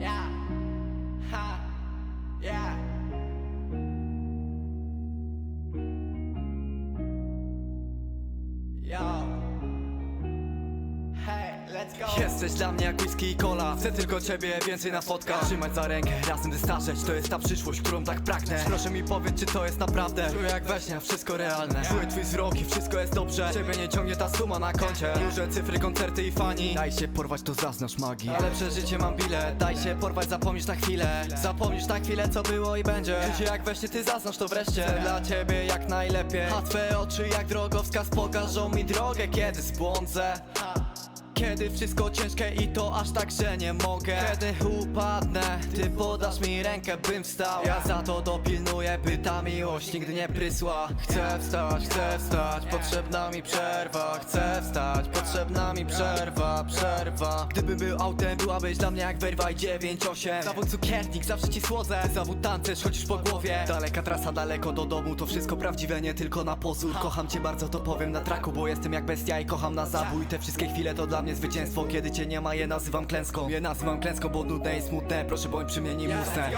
Yeah. Jesteś dla mnie jak whisky i cola. Chcę tylko ciebie więcej na fotkach. Trzymać za rękę, razem wystarzeć To jest ta przyszłość, którą tak pragnę. Proszę mi powiedz, czy to jest naprawdę. Czuję jak we śnie, wszystko realne. Czuję twój wzrok i wszystko jest dobrze. Ciebie nie ciągnie ta suma na koncie. Duże cyfry, koncerty i fani. Daj się porwać, to zaznasz magii. Ale przeżycie mam bilet. Daj się porwać, zapomnisz na chwilę. Zapomnisz na chwilę, co było i będzie. Życie jak we śnie, ty zaznasz to wreszcie. Dla ciebie jak najlepiej. A twe oczy jak drogowskaz pokażą mi drogę, kiedy zbłądzę kiedy wszystko ciężkie i to aż tak, że nie mogę. Kiedy upadnę, ty podasz mi rękę, bym wstał. Ja za to dopilnuję, by ta miłość nigdy nie prysła. Chcę wstać, chcę wstać, potrzebna mi przerwa. Chcę wstać, potrzebna mi przerwa, przerwa. Gdybym był autem, byłabyś dla mnie jak wyrwa i 9-8 Zawód cukiernik, zawsze ci słodzę. Zawód tancerz, chodzisz po głowie. Daleka trasa, daleko do domu, to wszystko prawdziwe, nie tylko na pozór. Kocham cię bardzo, to powiem na traku, bo jestem jak bestia i kocham na zabój Te wszystkie chwile to dla mnie zwycięstwo, kiedy cię nie ma, je nazywam klęską. Je nazywam klęską, bo nudne i smutne, proszę bądź przy mnie, nim usnę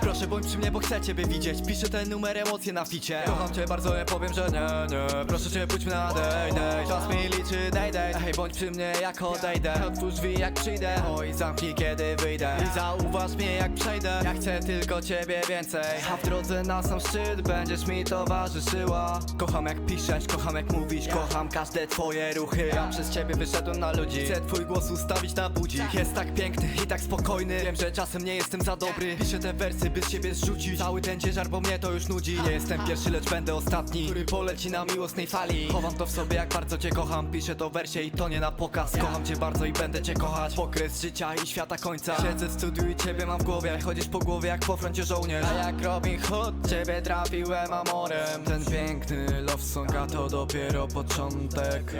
Proszę bądź przy mnie, bo chcę ciebie widzieć. Piszę ten numer, emocje na ficie. Kocham cię bardzo, nie powiem, że nie, nie. Proszę cię, pójdźmy na day, day Czas mi liczy, day, day Hej, bądź przy mnie, jak odejdę. Otwórz drzwi, jak przyjdę. Oj, zamknij, kiedy wyjdę. I zauważ mnie, jak przejdę. Ja chcę tylko ciebie więcej. A w drodze na sam szczyt będziesz mi towarzyszyła. Kocham jak piszesz, kocham jak mówisz. Kocham każde twoje ruchy. Ja przez ciebie wyszedłem na ludzi Chcę twój głos ustawić na budzik. Jest tak piękny i tak spokojny. Wiem, że czasem nie jestem za dobry. Piszę te wersy, by z siebie zrzucić. Cały ten ciężar, bo mnie to już nudzi. Nie jestem pierwszy, lecz będę ostatni Który poleci na miłosnej fali. Chowam to w sobie, jak bardzo cię kocham. Piszę to wersie i to nie na pokaz. Kocham cię bardzo i będę cię kochać. Okres życia i świata końca. Siedzę w studiu i ciebie mam w głowie. Chodzisz po głowie jak po froncie żołnierz. A jak Robin Hood, ciebie trafiłem amorem. Ten piękny love song, a to dopiero początek